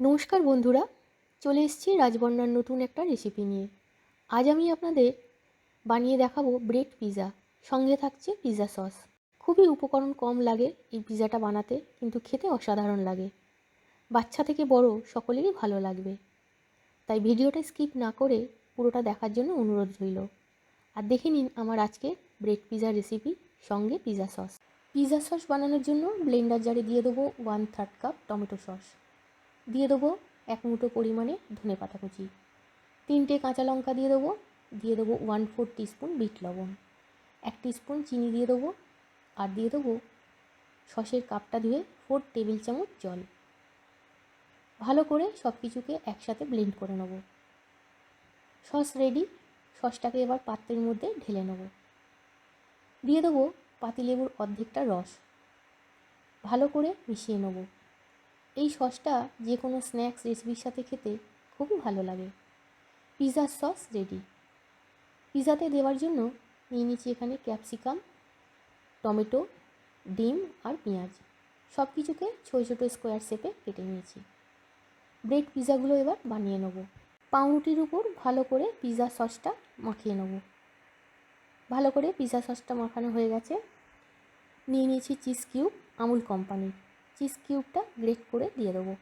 নমস্কার বন্ধুরা, চলে এসেছি রাজবন্যার নতুন একটা রেসিপি নিয়ে। আজ আমি আপনাদের বানিয়ে দেখাবো ব্রেড পিৎজা সঙ্গে থাকছে পিৎজা সস খুবই উপকরণ কম লাগে এই পিৎজাটা বানাতে, কিন্তু খেতে অসাধারণ লাগে। বাচ্চা থেকে বড় সকলেরই ভালো লাগবে। তাই ভিডিওটা স্কিপ না করে পুরোটা দেখার জন্য অনুরোধ রইল। আর দেখে নিন আমার আজকে ব্রেড পিৎজা রেসিপি সঙ্গে পিৎজা সস পিৎজা সস বানানোর জন্য ব্লেন্ডার জারে দিয়ে দেবো one third cup tomato sauce দিয়ে দেবো এক মুঠো পরিমাণে ধনে পাতা কুচি। তিনটে কাঁচা লঙ্কা দিয়ে দেবো দিয়ে দেবো ওয়ান ফোর টিস্পুন বিট লবণ। এক টিস্পুন চিনি দিয়ে দেবো আর দিয়ে দেবো সসের কাপটা ধুয়ে ফোর টেবিল চামচ জল। ভালো করে সব কিছুকে একসাথে ব্লেন্ড করে নেব। সস রেডি সসটাকে এবার পাত্রের মধ্যে ঢেলে নেব। দিয়ে দেবো পাতিলেবুর অর্ধেকটা রস। ভালো করে মিশিয়ে নেব। সসটা যে কোনো স্ন্যাক্স রেসিপির সাথে খেতে খুবই ভালো লাগে। পিৎজার সস রেডি। পিৎজাতে দেওয়ার জন্য নিয়ে নিচ্ছি এখানে ক্যাপসিকাম, টমেটো, ডিম আর পেঁয়াজ। সব কিছুকে ছোটো ছোটো স্কোয়ার শেপে কেটে নিয়েছি। ব্রেড পিৎজাগুলো এবার বানিয়ে নেব। পাউরুটির উপর ভালো করে পিৎজা সসটা মাখিয়ে নেব। ভালো করে পিৎজা সসটা মাখানো হয়ে গেছে। নিয়ে নিয়েছি চিজ কিউব আমুল কোম্পানির। চিজ কিউবটা গ্রেট করে দিয়ে দেবো।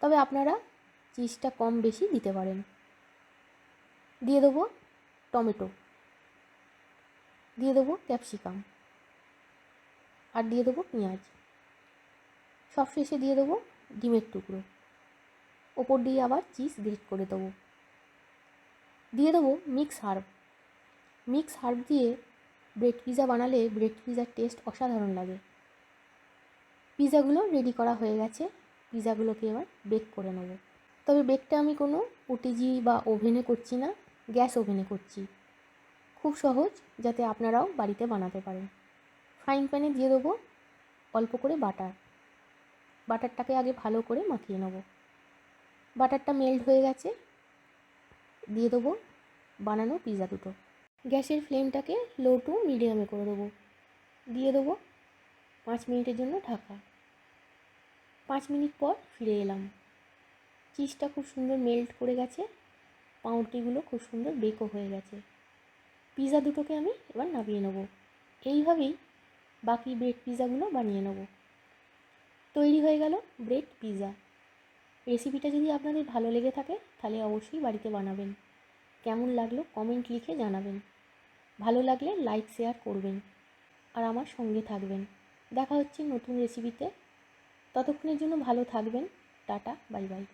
তবে আপনারা চিজটা কম বেশি দিতে পারেন। দিয়ে দেবো টমেটো। দিয়ে দেবো ক্যাপসিকাম। আর দিয়ে দেবো পেঁয়াজ। সবশেষে দিয়ে দেবো ডিমের টুকরো। ওপর দিয়ে আবার চিজ গ্রেট করে দেবো। দিয়ে দেবো মিক্স হার্ব। মিক্স হার্ব দিয়ে ব্রেড পিৎজা বানালে ব্রেড পিৎজার টেস্ট অসাধারণ লাগে। পিৎজাগুলো রেডি করা হয়ে গেছে। পিৎজাগুলোকে এবার বেক করে নেব। তবে বেকটা আমি কোনো ওটিজি বা ওভেনে করছি না, গ্যাস ওভেনে করছি। খুব সহজ, যাতে আপনারাও বাড়িতে বানাতে পারেন। ফ্রাইং প্যানে দিয়ে দেবো অল্প করে বাটার। বাটারটাকে আগে ভালো করে মাখিয়ে নেব। বাটারটা মেল্ট হয়ে গেছে। দিয়ে দেবো বানানো পিৎজা দুটো। গ্যাসের ফ্লেমটাকে লো টু মিডিয়ামে করে দেবো। দিয়ে দেবো পাঁচ মিনিটের জন্য ঢাকা। পাঁচ মিনিট পর ফিরে এলাম। চিজটা খুব সুন্দর মেল্ট করে গেছে, পাউরুটিগুলো খুব সুন্দর বেকও হয়ে গেছে। পিৎজা দুটোকে আমি এবার নামিয়ে নেব। এইভাবেই বাকি ব্রেড পিৎজাগুলো বানিয়ে নেব। তৈরি হয়ে গেল ব্রেড পিৎজা রেসিপিটা যদি আপনাদের ভালো লেগে থাকে, তাহলে অবশ্যই বাড়িতে বানাবেন। কেমন লাগল কমেন্ট লিখে জানাবেন। ভালো লাগলে লাইক শেয়ার করবেন। আর আমার সঙ্গে থাকবেন। দেখা হচ্ছে নতুন রেসিপিতে ততক্ষণের জন্য ভালো থাকবেন টাটা বাই বাই।